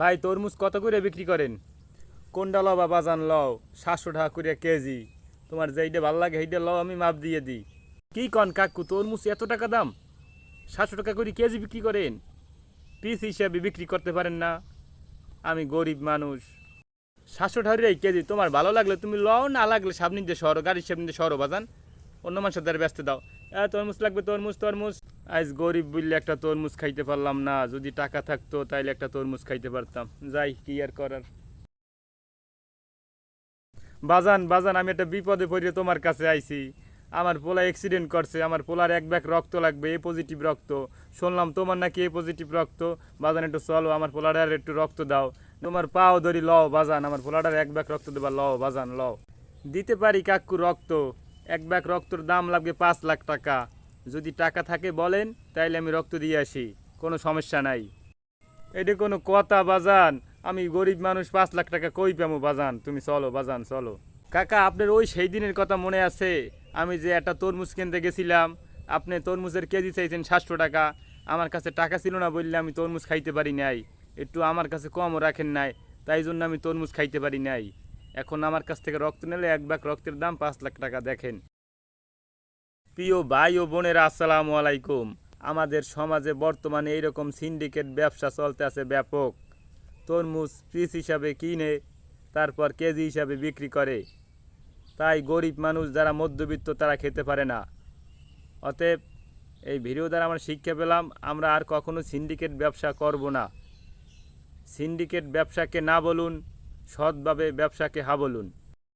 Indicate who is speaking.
Speaker 1: ভাই তরমুজ কত করে বিক্রি করেন? কোনটা লও বা বাজান লও। সাতশো টাকা করে কেজি। তোমার যেইটা ভালো লাগে সেইটা লও আমি মাপ দিয়ে দিই। কি কন কাকু তরমুজ এত টাকা দাম? সাতশো টাকা করে কেজি বিক্রি করেন? পিস হিসাবে বিক্রি করতে পারেন না। আমি গরিব মানুষ। সাতশো টাকার কেজি তোমার ভালো লাগলে তুমি লও না লাগলে সামনে দিয়ে সরো গাড়ির সামনে দিয়ে সরো বাজান। অন্য মানুষের দ্বারা ব্যস্ত দাও। তরমুজ লাগবে, তরমুজ তরমুজ। আজ গরিব বললে একটা তরমুজ খাইতে পারলাম না, যদি টাকা থাকতো তাইলে একটা তরমুজ খাইতে পারতাম। যাই, কি আর করার? বাজান বাজান, আমি একটা বিপদে পড়ে তোমার কাছে আইছি। আমার পোলা অ্যাক্সিডেন্ট করছে, আমার পোলার এক ব্যাগ রক্ত লাগবে, এ পজিটিভ রক্ত। শুনলাম তোমার নাকি এ পজিটিভ রক্ত। বাজান, একটু চলো, আমার পোলাটার একটু রক্ত দাও। তোমার পাও ধরি লও, বাজান, আমার পোলাটার এক ব্যাগ রক্ত দেবা, লও, বাজান, লও। দিতে পারি কাকু রক্ত। এক ব্যাগ রক্তর দাম লাগবে পাঁচ লাখ টাকা। যদি টাকা থাকে বলেন, তাইলে আমি রক্ত দিয়ে আসি। কোনো সমস্যা নাই। এটা কোনো কথা, বাজান। আমি গরিব মানুষ, পাঁচ লাখ টাকা কই পামো, বাজান? তুমি চলো, বাজান, চলো। কাকা, আপনার ওই সেই দিনের কথা মনে আছে? আমি যে একটা তরমুজ কিনতে গেছিলাম, আপনি তরমুজের কেজি চাইছেন সাতশো টাকা। আমার কাছে টাকা ছিল না বললে আমি তরমুজ খাইতে পারি নাই। একটু আমার কাছে কমও রাখেন নাই, তাই জন্য আমি তরমুজ খাইতে পারি নাই। এখন আমার কাছ থেকে রক্ত নিলে এক ব্যাগ রক্তের দাম পাঁচ লাখ টাকা, দেখেন। প্রিয় ভাই ও বোনেরা, আসসালামু আলাইকুম। আমাদের সমাজে বর্তমানে এইরকম সিন্ডিকেট ব্যবসা চলতে আছে ব্যাপক। তরমুজ পিস হিসাবে কিনে, তারপর কেজি হিসাবে বিক্রি করে। তাই গরিব মানুষ যারা মধ্যবিত্ত, তারা খেতে পারে না। অতএব এই ভিডিও দ্বারা আমরা শিক্ষা পেলাম, আমরা আর কখনো সিন্ডিকেট ব্যবসা করব না। সিন্ডিকেট ব্যবসাকে না বলুন সৎভাবে ব্যবসাকে হা বলুন।